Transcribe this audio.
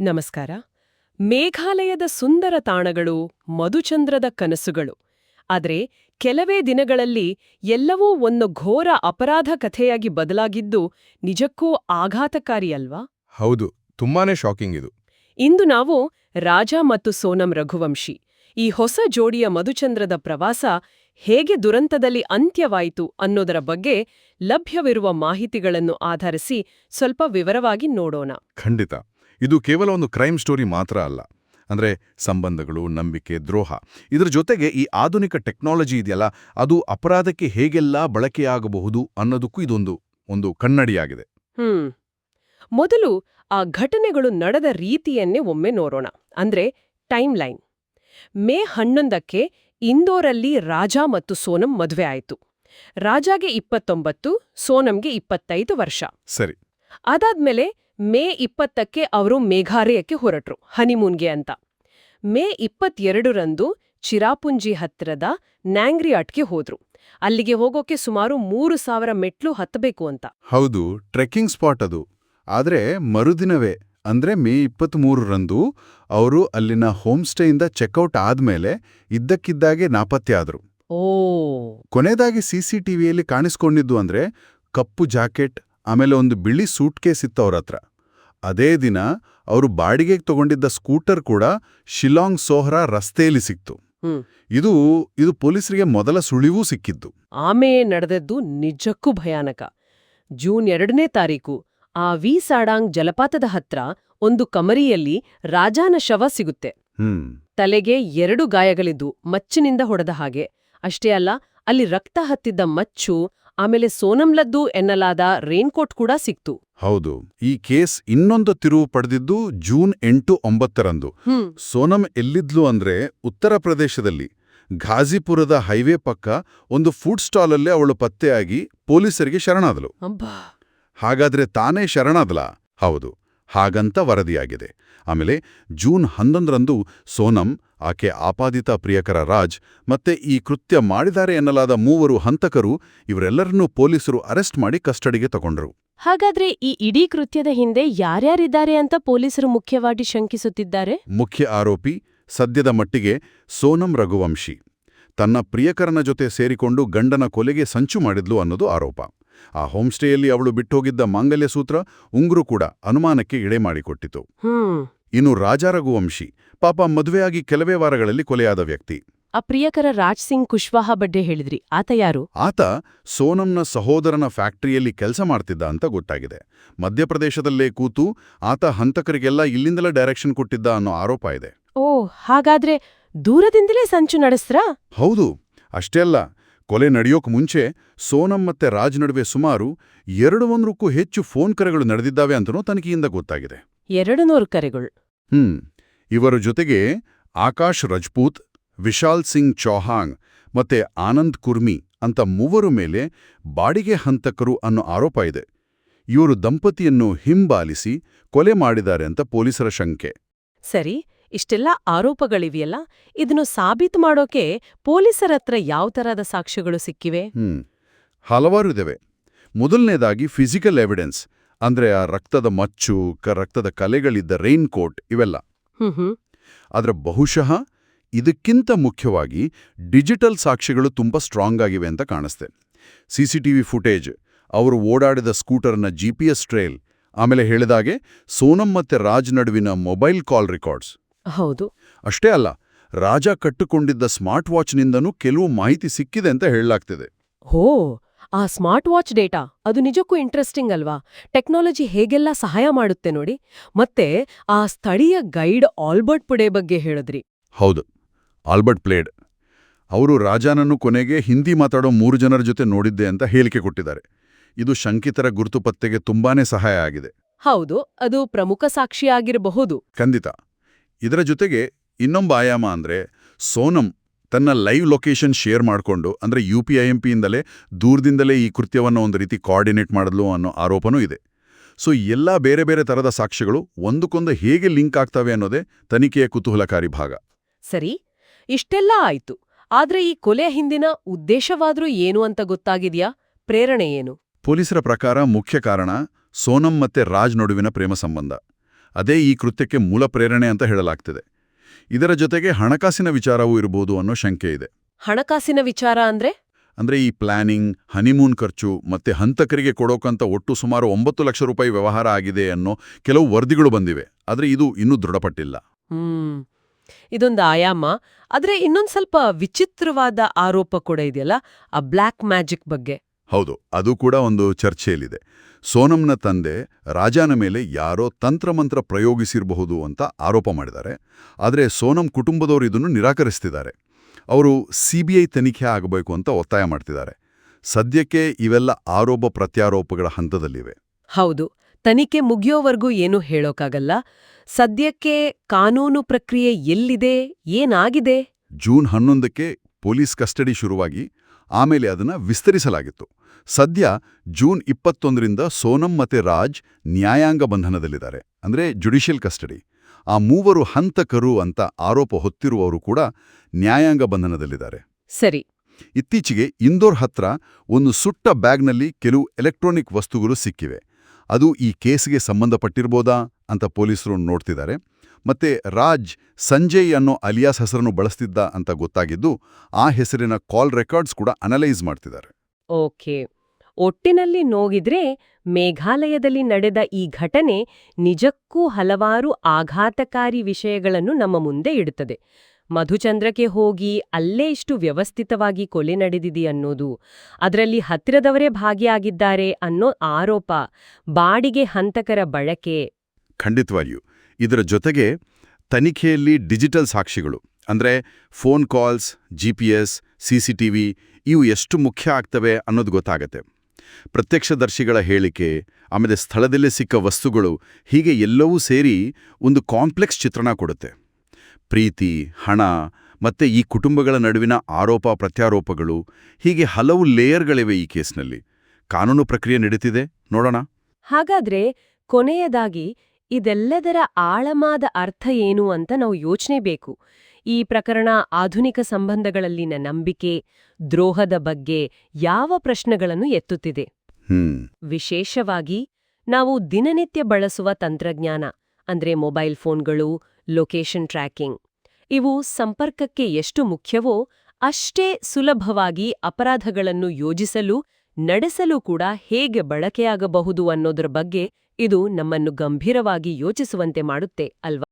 ನಮಸ್ಕಾರ. ಮೇಘಾಲಯದ ಸುಂದರ ತಾಣಗಳು ಮಧುಚಂದ್ರದ ಕನಸುಗಳು. ಆದರೆ ಕೆಲವೇ ದಿನಗಳಲ್ಲಿ ಎಲ್ಲವೂ ಒಂದು ಘೋರ ಅಪರಾಧ ಕಥೆಯಾಗಿ ಬದಲಾಗಿದ್ದು ನಿಜಕ್ಕೂ ಆಘಾತಕಾರಿ ಅಲ್ವಾ? ಹೌದು ತುಂಬಾನೇ ಶಾಕಿಂಗ್ ಇದು. ಇಂದು ನಾವು ರಾಜ ಮತ್ತು ಸೋನಂ ರಘುವಂಶಿ ಈ ಹೊಸ ಜೋಡಿಯ ಮಧುಚಂದ್ರದ ಪ್ರವಾಸ ಹೇಗೆ ದುರಂತದಲ್ಲಿ ಅಂತ್ಯವಾಯಿತು ಅನ್ನೋದರ ಬಗ್ಗೆ ಲಭ್ಯವಿರುವ ಮಾಹಿತಿಗಳನ್ನು ಆಧರಿಸಿ ಸ್ವಲ್ಪ ವಿವರವಾಗಿ ನೋಡೋಣ. ಖಂಡಿತ. ಇದು ಕೇವಲ ಒಂದು ಕ್ರೈಮ್ ಸ್ಟೋರಿ ಮಾತ್ರ ಅಲ್ಲ. ಅಂದ್ರೆ ಸಂಬಂಧಗಳು ನಂಬಿಕೆ ದ್ರೋಹ. ಇದರ ಜೊತೆಗೆ ಈ ಆಧುನಿಕ ಟೆಕ್ನಾಲಜಿ ಇದೆಯಲ್ಲ ಅದು ಅಪರಾಧಕ್ಕೆ ಹೇಗೆಲ್ಲ ಬಳಕೆಯಾಗಬಹುದು ಅನ್ನೋದಕ್ಕೂ ಇದೊಂದು ಒಂದು ಕನ್ನಡಿಯಾಗಿದೆ. ಹ್ಮ್. ಮೊದಲು ಆ ಘಟನೆಗಳು ನಡೆದ ರೀತಿಯನ್ನೇ ಒಮ್ಮೆ ನೋಡೋಣ. ಅಂದ್ರೆ ಟೈಮ್ ಲೈನ್ ಮೇ ಹನ್ನೊಂದಕ್ಕೆ ಇಂದೋರಲ್ಲಿ ರಾಜ ಮತ್ತು ಸೋನಂ ಮದುವೆ ಆಯಿತು. ರಾಜಾಗೆ ಇಪ್ಪತ್ತೊಂಬತ್ತು ಸೋನಂಗೆ ಇಪ್ಪತ್ತೈದು ವರ್ಷ. ಸರಿ. ಅದಾದ್ಮೇಲೆ ಮೇ ಇಪ್ಪತ್ತಕ್ಕೆ ಅವರು ಮೇಘಾಲಯಕ್ಕೆ ಹೊರಟ್ರು ಹನಿಮೂನ್ಗೆ ಅಂತ. ಮೇ ಇಪ್ಪತ್ತೆರಡರಂದು ಚಿರಾಪುಂಜಿ ಹತ್ತಿರದ ನ್ಯಾಂಗ್ರಿಯಾಟ್ಗೆ ಹೋದ್ರು. ಅಲ್ಲಿಗೆ ಹೋಗೋಕೆ ಸುಮಾರು ಮೂರು ಸಾವಿರ ಮೆಟ್ಲು ಹತ್ತಬೇಕು ಅಂತ. ಹೌದು ಟ್ರೆಕ್ಕಿಂಗ್ ಸ್ಪಾಟ್ ಅದು. ಆದ್ರೆ ಮರುದಿನವೇ ಅಂದ್ರೆ ಮೇ ಇಪ್ಪತ್ತ್ಮೂರರಂದು ಅವರು ಅಲ್ಲಿನ ಹೋಮ್ ಸ್ಟೇಯಿಂದ ಚೆಕ್ಔಟ್ ಆದ್ಮೇಲೆ ಇದ್ದಕ್ಕಿದ್ದಾಗೆ ನಾಪತ್ತೆ ಆದ್ರು. ಓ. ಕೊನೆಯದಾಗಿ ಸಿಸಿಟಿವಿಯಲ್ಲಿ ಕಾಣಿಸ್ಕೊಂಡಿದ್ದು ಅಂದ್ರೆ ಕಪ್ಪು ಜಾಕೆಟ್ ಆಮೇಲೆ ಒಂದು ಬಿಳಿ ಸೂಟ್ಕೇಸ್ ಇತ್ತು ಅವರತ್ರ ಹತ್ರ. ಅದೇ ದಿನ ಅವರು ಬಾಡಿಗೆಗೆ ತಗೊಂಡಿದ್ದ ಸ್ಕೂಟರ್ ಕೂಡ ಶಿಲಾಂಗ್ ಸೋಹ್ರಾ ರಸ್ತೆಯಲ್ಲಿ ಸಿಕ್ತು. ಇದು ಇದು ಪೊಲೀಸರಿಗೆ ಮೊದಲ ಸುಳಿವೂ ಸಿಕ್ಕಿದ್ದು. ಆಮೇಲೆ ನಡೆದದ್ದು ನಿಜಕ್ಕೂ ಭಯಾನಕ. ಜೂನ್ ಎರಡನೇ ತಾರೀಕು ಆ ವಿ ಸಾಡಾಂಗ್ ಜಲಪಾತದ ಹತ್ರ ಒಂದು ಕಮರಿಯಲ್ಲಿ ರಾಜಾನ ಶವ ಸಿಗುತ್ತೆ. ಹ್ಮ್. ತಲೆಗೆ ಎರಡು ಗಾಯಗಳಿದ್ದು ಮಚ್ಚಿನಿಂದ ಹೊಡೆದ ಹಾಗೆ. ಅಷ್ಟೇ ಅಲ್ಲ ಅಲ್ಲಿ ರಕ್ತ ಹತ್ತಿದ್ದ ಮಚ್ಚು ಆಮೇಲೆ ಸೋನಂಲದ್ದು ಎನ್ನಲಾದ ರೇನ್ಕೋಟ್ ಕೂಡ ಸಿಕ್ತು. ಹೌದು ಈ ಕೇಸ್ ಇನ್ನೊಂದು ತಿರುವು ಪಡೆದಿದ್ದು ಜೂನ್ ಎಂಟು ಒಂಬತ್ತರಂದು. ಸೋನಂ ಎಲ್ಲಿದ್ಲು ಅಂದ್ರೆ ಉತ್ತರ ಪ್ರದೇಶದಲ್ಲಿ. ಘಾಜಿಪುರದ ಹೈವೇ ಪಕ್ಕ ಒಂದು ಫುಡ್ ಸ್ಟಾಲಲ್ಲೇ ಅವಳು ಪತ್ತೆಯಾಗಿ ಪೊಲೀಸರಿಗೆ ಶರಣಾದಳು ಅಬ್ಬಾ ಹಾಗಾದ್ರೆ ತಾನೇ ಶರಣಾದಲ? ಹೌದು. ಹಾಗಂತ ವರದಿಯಾಗಿದೆ. ಆಮೇಲೆ ಜೂನ್ ಹನ್ನೊಂದರಂದು ಸೋನಂ ಆಕೆ ಆಪಾದಿತ ಪ್ರಿಯಕರ ರಾಜ್ ಮತ್ತೆ ಈ ಕೃತ್ಯ ಮಾಡಿದ್ದಾರೆ ಎನ್ನಲಾದ ಮೂವರು ಹಂತಕರು ಇವರೆಲ್ಲರನ್ನೂ ಪೊಲೀಸರು ಅರೆಸ್ಟ್ ಮಾಡಿ ಕಸ್ಟಡಿಗೆ ತಗೊಂಡರು. ಹಾಗಾದ್ರೆ ಈ ಇಡೀ ಕೃತ್ಯದ ಹಿಂದೆ ಯಾರ್ಯಾರಿದ್ದಾರೆ ಅಂತ ಪೊಲೀಸರು ಮುಖ್ಯವಾಗಿ ಶಂಕಿಸುತ್ತಿದ್ದಾರೆ? ಮುಖ್ಯ ಆರೋಪಿ ಸದ್ಯದ ಮಟ್ಟಿಗೆ ಸೋನಂ ರಘುವಂಶಿ. ತನ್ನ ಪ್ರಿಯಕರನ ಜೊತೆ ಸೇರಿಕೊಂಡು ಗಂಡನ ಕೊಲೆಗೆ ಸಂಚು ಮಾಡಿದ್ಲು ಅನ್ನೋದು ಆರೋಪ. ಆ ಹೋಮ್ಸ್ಟೇಯಲ್ಲಿ ಅವಳು ಬಿಟ್ಟೋಗಿದ್ದ ಮಾಂಗಲ್ಯ ಸೂತ್ರ ಉಂಗುರು ಕೂಡ ಅನುಮಾನಕ್ಕೆ ಇಡೆ ಮಾಡಿಕೊಟ್ಟಿತು. ಇನ್ನು ರಾಜಾರಘುವಂಶಿ ಪಾಪ ಮದುವೆಯಾಗಿ ಕೆಲವೇ ವಾರಗಳಲ್ಲಿ ಕೊಲೆಯಾದ ವ್ಯಕ್ತಿ. ಆ ಪ್ರಿಯಕರ ರಾಜ್ ಸಿಂಗ್ ಕುಶ್ವಾಹ ಬಡ್ಡೆ ಹೇಳಿದ್ರಿ. ಆತ ಯಾರು? ಆತ ಸೋನಂನ ಸಹೋದರನ ಫ್ಯಾಕ್ಟರಿಯಲ್ಲಿ ಕೆಲಸ ಮಾಡ್ತಿದ್ದ ಅಂತ ಗೊತ್ತಾಗಿದೆ. ಮಧ್ಯಪ್ರದೇಶದಲ್ಲೇ ಕೂತು ಆತ ಹಂತಕರಿಗೆಲ್ಲ ಇಲ್ಲಿಂದಲೇ ಡೈರೆಕ್ಷನ್ ಕೊಟ್ಟಿದ್ದ ಅನ್ನೋ ಆರೋಪ ಇದೆ. ಓ ಹಾಗಾದ್ರೆ ದೂರದಿಂದಲೇ ಸಂಚು ನಡೆಸ್ರಾ ಹೌದು ಅಷ್ಟೇ ಅಲ್ಲ. ಕೊಲೆ ನಡೆಯೋಕ್ ಮುಂಚೆ ಸೋನಂ ಮತ್ತೆ ರಾಜ್ ನಡುವೆ ಸುಮಾರು ಎರಡು ನೂರಕ್ಕೂ ಹೆಚ್ಚು ಫೋನ್ ಕರೆಗಳು ನಡೆದಿದ್ದಾವೆ ಅಂತನೂ ತನಿಖೆಯಿಂದ ಗೊತ್ತಾಗಿದೆ. ಎರಡು ನೂರು ಕರೆಗಳು. ಹ್ಮ್ ಇವರ ಜೊತೆಗೆ ಆಕಾಶ್ ರಜಪೂತ್ ವಿಶಾಲ್ ಸಿಂಗ್ ಚೌಹಾಂಗ್ ಮತ್ತೆ ಆನಂದ್ ಕುರ್ಮಿ ಅಂತ ಮೂವರು ಮೇಲೆ ಬಾಡಿಗೆ ಹಂತಕರು ಅನ್ನೋ ಆರೋಪ ಇದೆ. ಇವರು ದಂಪತಿಯನ್ನು ಹಿಂಬಾಲಿಸಿ ಕೊಲೆ ಮಾಡಿದ್ದಾರೆ ಅಂತ ಪೊಲೀಸರ ಶಂಕೆ. ಸರಿ ಇಷ್ಟೆಲ್ಲ ಆರೋಪಗಳಿವೆಯಲ್ಲ? ಇದನ್ನು ಸಾಬೀತು ಮಾಡೋಕೆ ಪೊಲೀಸರ ಹತ್ರ ಯಾವ ತರಹದ ಸಾಕ್ಷ್ಯಗಳು ಸಿಕ್ಕಿವೆ? ಹಲವಾರು ಇದಾವೆ. ಮೊದಲನೇದಾಗಿ ಫಿಸಿಕಲ್ ಎವಿಡೆನ್ಸ್ ಅಂದ್ರೆ ಆ ರಕ್ತದ ಮಚ್ಚು ರಕ್ತದ ಕಲೆಗಳಿದ್ದ ರೈನ್ ಕೋಟ್ ಇವೆಲ್ಲ ಆದ್ರೆ ಬಹುಶಃ ಇದಕ್ಕಿಂತ ಮುಖ್ಯವಾಗಿ ಡಿಜಿಟಲ್ ಸಾಕ್ಷ್ಯಗಳು ತುಂಬಾ ಸ್ಟ್ರಾಂಗ್ ಆಗಿವೆ ಅಂತ ಕಾಣಿಸ್ತೆ. ಸಿಸಿಟಿವಿ ಫುಟೇಜ್ ಅವರು ಓಡಾಡಿದ ಸ್ಕೂಟರ್ನ ಜಿಪಿಎಸ್ ಟ್ರೇಲ್ ಆಮೇಲೆ ಹೇಳಿದಾಗೆ ಸೋನಂ ಮತ್ತೆ ರಾಜ್ ನಡುವಿನ ಮೊಬೈಲ್ ಕಾಲ್ ರೆಕಾರ್ಡ್ಸ್ ಹೌದು. ಅಷ್ಟೇ ಅಲ್ಲ ರಾಜ ಕಟ್ಟಿಕೊಂಡಿದ್ದ ಸ್ಮಾರ್ಟ್ ವಾಚ್ನಿಂದನೂ ಕೆಲವು ಮಾಹಿತಿ ಸಿಕ್ಕಿದೆ ಅಂತ ಹೇಳಲಾಗ್ತಿದೆ. ಹೋ ಆ ಸ್ಮಾರ್ಟ್ ವಾಚ್ ಡೇಟಾ ಅದು ನಿಜಕ್ಕೂ ಇಂಟ್ರೆಸ್ಟಿಂಗ್ ಅಲ್ವಾ? ಟೆಕ್ನಾಲಜಿ ಹೇಗೆಲ್ಲ ಸಹಾಯ ಮಾಡುತ್ತೆ ನೋಡಿ. ಮತ್ತೆ ಆ ಸ್ಥಳೀಯ ಗೈಡ್ ಆಲ್ಬರ್ಟ್ ಪುಡೆ ಬಗ್ಗೆ ಹೇಳಿದ್ರಿ. ಹೌದು ಆಲ್ಬರ್ಟ್ ಪ್ಲೇಡ್. ಅವರು ರಾಜಾನನ್ನು ಕೊನೆಗೆ ಹಿಂದಿ ಮಾತಾಡೋ ಮೂರು ಜನರ ಜೊತೆ ನೋಡಿದ್ದೆ ಅಂತ ಹೇಳಿಕೆ ಕೊಟ್ಟಿದ್ದಾರೆ. ಇದು ಶಂಕಿತರ ಗುರುತು ಪತ್ತೆಗೆ ತುಂಬಾನೇ ಸಹಾಯ ಆಗಿದೆ. ಹೌದು ಅದು ಪ್ರಮುಖ ಸಾಕ್ಷಿಯಾಗಿರಬಹುದು ಖಂಡಿತ. ಇದರ ಜೊತೆಗೆ ಇನ್ನೊಂದು ಆಯಾಮ ಅಂದ್ರೆ ಸೋನಂ ತನ್ನ ಲೈವ್ ಲೊಕೇಶನ್ ಶೇರ್ ಮಾಡಿಕೊಂಡು ಅಂದರೆ ಯು ಪಿ ಐ ಎಂ ಪಿಯಿಂದಲೇ ದೂರದಿಂದಲೇ ಈ ಕೃತ್ಯವನ್ನು ಒಂದು ರೀತಿ ಕೋಆರ್ಡಿನೇಟ್ ಮಾಡಲು ಅನ್ನೋ ಆರೋಪನೂ ಇದೆ. ಸೊ ಎಲ್ಲ ಬೇರೆ ಬೇರೆ ತರದ ಸಾಕ್ಷ್ಯಗಳು ಒಂದಕ್ಕೊಂದು ಹೇಗೆ ಲಿಂಕ್ ಆಗ್ತವೆ ಅನ್ನೋದೇ ತನಿಖೆಯ ಕುತೂಹಲಕಾರಿ ಭಾಗ. ಸರಿ ಇಷ್ಟೆಲ್ಲ ಆಯ್ತು. ಆದ್ರೆ ಈ ಕೊಲೆ ಹಿಂದಿನ ಉದ್ದೇಶವಾದ್ರೂ ಏನು ಅಂತ ಗೊತ್ತಾಗಿದ್ಯಾ? ಪ್ರೇರಣೆ ಏನು? ಪೊಲೀಸರ ಪ್ರಕಾರ ಮುಖ್ಯ ಕಾರಣ ಸೋನಂ ಮತ್ತೆ ರಾಜ್ ನಡುವಿನ ಪ್ರೇಮ ಸಂಬಂಧ. ಅದೇ ಈ ಕೃತ್ಯಕ್ಕೆ ಮೂಲ ಪ್ರೇರಣೆ ಅಂತ ಹೇಳಲಾಗ್ತಿದೆ. ಇದರ ಜೊತೆಗೆ ಹಣಕಾಸಿನ ವಿಚಾರವೂ ಇರಬಹುದು ಅನ್ನೋ ಶಂಕೆ ಇದೆ. ಹಣಕಾಸಿನ ವಿಚಾರ ಅಂದ್ರೆ? ಅಂದ್ರೆ ಈ ಪ್ಲಾನಿಂಗ್ ಹನಿಮೂನ್ ಖರ್ಚು ಮತ್ತೆ ಹಂತಕರಿಗೆ ಕೊಡೋಕಂತ ಒಟ್ಟು ಸುಮಾರು ಒಂಬತ್ತು ಲಕ್ಷ ರೂಪಾಯಿ ವ್ಯವಹಾರ ಆಗಿದೆ ಅನ್ನೋ ಕೆಲವು ವರದಿಗಳು ಬಂದಿವೆ. ಆದ್ರೆ ಇದು ಇನ್ನೂ ದೃಢಪಟ್ಟಿಲ್ಲ. ಇದೊಂದು ಆಯಾಮ. ಆದ್ರೆ ಇನ್ನೊಂದ್ ಸ್ವಲ್ಪ ವಿಚಿತ್ರವಾದ ಆರೋಪ ಕೂಡ ಇದೆಯಲ್ಲ? ಆ ಬ್ಲ್ಯಾಕ್ ಮ್ಯಾಜಿಕ್ ಬಗ್ಗೆ. ಹೌದು ಅದು ಕೂಡ ಒಂದು ಚರ್ಚೆಯಲ್ಲಿದೆ. ಸೋನಂನ ತಂದೆ ರಾಜಾನ ಮೇಲೆ ಯಾರೋ ತಂತ್ರಮಂತ್ರ ಪ್ರಯೋಗಿಸಿರಬಹುದು ಅಂತ ಆರೋಪ ಮಾಡಿದ್ದಾರೆ. ಆದರೆ ಸೋನಂ ಕುಟುಂಬದವರು ಇದನ್ನು ನಿರಾಕರಿಸ್ತಿದ್ದಾರೆ. ಅವರು ಐ ತನಿಖೆ ಆಗಬೇಕು ಅಂತ ಒತ್ತಾಯ ಮಾಡ್ತಿದ್ದಾರೆ. ಸದ್ಯಕ್ಕೆ ಇವೆಲ್ಲ ಆರೋಪ ಪ್ರತ್ಯಾರೋಪಗಳ ಹಂತದಲ್ಲಿವೆ. ಹೌದು ತನಿಖೆ ಮುಗಿಯೋವರೆಗೂ ಏನೂ ಹೇಳೋಕ್ಕಾಗಲ್ಲ ಸದ್ಯಕ್ಕೆ ಕಾನೂನು ಪ್ರಕ್ರಿಯೆ ಎಲ್ಲಿದೆ ಏನಾಗಿದೆ? ಜೂನ್ ಹನ್ನೊಂದಕ್ಕೆ ಪೊಲೀಸ್ ಕಸ್ಟಡಿ ಶುರುವಾಗಿ ಆಮೇಲೆ ಅದನ್ನ ವಿಸ್ತರಿಸಲಾಗಿತ್ತು. ಸದ್ಯ ಜೂನ್ ಇಪ್ಪತ್ತೊಂದರಿಂದ ಸೋನಂ ಮತ್ತೆ ರಾಜ್ ನ್ಯಾಯಾಂಗ ಬಂಧನದಲ್ಲಿದ್ದಾರೆ. ಅಂದ್ರೆ ಜುಡಿಷಿಯಲ್ ಕಸ್ಟಡಿ. ಆ ಮೂವರು ಹಂತಕರು ಅಂತ ಆರೋಪ ಹೊತ್ತಿರುವವರು ಕೂಡ ನ್ಯಾಯಾಂಗ ಬಂಧನದಲ್ಲಿದ್ದಾರೆ. ಸರಿ. ಇತ್ತೀಚೆಗೆ ಇಂದೋರ್ ಹತ್ರ ಒಂದು ಸುಟ್ಟ ಬ್ಯಾಗ್ನಲ್ಲಿ ಕೆಲವು ಎಲೆಕ್ಟ್ರಾನಿಕ್ ವಸ್ತುಗಳು ಸಿಕ್ಕಿವೆ. ಅದು ಈ ಕೇಸ್ಗೆ ಸಂಬಂಧಪಟ್ಟಿರ್ಬೋದಾ ಅಂತ ಪೊಲೀಸರು ನೋಡ್ತಿದ್ದಾರೆ. ಮತ್ತೆ ರಾಜ್ ಸಂಜಯ್ ಅನ್ನೋ ಅಲಿಯಾಸ್ ಹೆಸರನ್ನು ಬಳಸ್ತಿದ್ದ ಅಂತ ಗೊತ್ತಾಗಿದ್ದು ಆ ಹೆಸರಿನ ಕಾಲ್ ರೆಕಾರ್ಡ್ಸ್ ಕೂಡ ಅನಲೈಸ್ ಮಾಡ್ತಿದ್ದಾರೆ. ಓಕೆ. ಒಟ್ಟಿನಲ್ಲಿ ನೋಗಿದ್ರೆ ಮೇಘಾಲಯದಲ್ಲಿ ನಡೆದ ಈ ಘಟನೆ ನಿಜಕ್ಕೂ ಹಲವಾರು ಆಘಾತಕಾರಿ ವಿಷಯಗಳನ್ನು ನಮ್ಮ ಮುಂದೆ ಇಡುತ್ತದೆ. ಮಧುಚಂದ್ರಕ್ಕೆ ಹೋಗಿ ಅಲ್ಲೇ ಇಷ್ಟು ವ್ಯವಸ್ಥಿತವಾಗಿ ಕೊಲೆ ನಡೆದಿದೆ ಅನ್ನೋದು ಅದರಲ್ಲಿ ಹತ್ತಿರದವರೇ ಭಾಗಿಯಾಗಿದ್ದಾರೆ ಅನ್ನೋ ಆರೋಪ ಬಾಡಿಗೆ ಹಂತಕರ ಬಳಕೆ. ಖಂಡಿತವಾಗಿಯೂ. ಇದರ ಜೊತೆಗೆ ತನಿಖೆಯಲ್ಲಿ ಡಿಜಿಟಲ್ ಸಾಕ್ಷಿಗಳು, ಅಂದ್ರೆ phone calls, G P S, C C T V ಇವು ಎಷ್ಟು ಮುಖ್ಯ ಆಗ್ತವೆ ಅನ್ನೋದು ಗೊತ್ತಾಗತ್ತೆ. ಪ್ರತ್ಯಕ್ಷದರ್ಶಿಗಳ ಹೇಳಿಕೆ, ಆಮೇಲೆ ಸ್ಥಳದಲ್ಲೇ ಸಿಕ್ಕ ವಸ್ತುಗಳು, ಹೀಗೆ ಎಲ್ಲವೂ ಸೇರಿ ಒಂದು ಕಾಂಪ್ಲೆಕ್ಸ್ ಚಿತ್ರಣ ಕೊಡುತ್ತೆ. ಪ್ರೀತಿ, ಹಣ, ಮತ್ತೆ ಈ ಕುಟುಂಬಗಳ ನಡುವಿನ ಆರೋಪ ಪ್ರತ್ಯಾರೋಪಗಳು, ಹೀಗೆ ಹಲವು ಲೇಯರ್ಗಳಿವೆ ಈ ಕೇಸ್ನಲ್ಲಿ. ಕಾನೂನು ಪ್ರಕ್ರಿಯೆ ನಡೀತಿದೆ, ನೋಡೋಣ. ಹಾಗಾದ್ರೆ ಕೊನೆಯದಾಗಿ ಇದೆಲ್ಲದರ ಆಳಮಾದ ಅರ್ಥ ಏನು ಅಂತ ನಾವು ಯೋಚನೆ ಬೇಕು. ಈ ಪ್ರಕರಣ ಆಧುನಿಕ ಸಂಬಂಧಗಳಲ್ಲಿನ ನಂಬಿಕೆ ದ್ರೋಹದ ಬಗ್ಗೆ ಯಾವ ಪ್ರಶ್ನೆಗಳನ್ನು ಎತ್ತುತ್ತಿದೆ? ವಿಶೇಷವಾಗಿ ನಾವು ದಿನನಿತ್ಯ ಬಳಸುವ ತಂತ್ರಜ್ಞಾನ ಅಂದ್ರೆ ಮೊಬೈಲ್ ಫೋನ್ಗಳು ಲೊಕೇಶನ್ ಟ್ರ್ಯಾಕಿಂಗ್ ಇವು ಸಂಪರ್ಕಕ್ಕೆ ಎಷ್ಟು ಮುಖ್ಯವೋ ಅಷ್ಟೇ ಸುಲಭವಾಗಿ ಅಪರಾಧಗಳನ್ನು ಯೋಜಿಸಲು ನಡೆಸಲು ಕೂಡ ಹೇಗೆ ಬಳಕೆಯಾಗಬಹುದು ಅನ್ನೋದರ ಬಗ್ಗೆ ಇದು ನಮ್ಮನ್ನು ಗಂಭೀರವಾಗಿ ಯೋಚಿಸುವಂತೆ ಮಾಡುತ್ತೆ ಅಲ್ವಾ?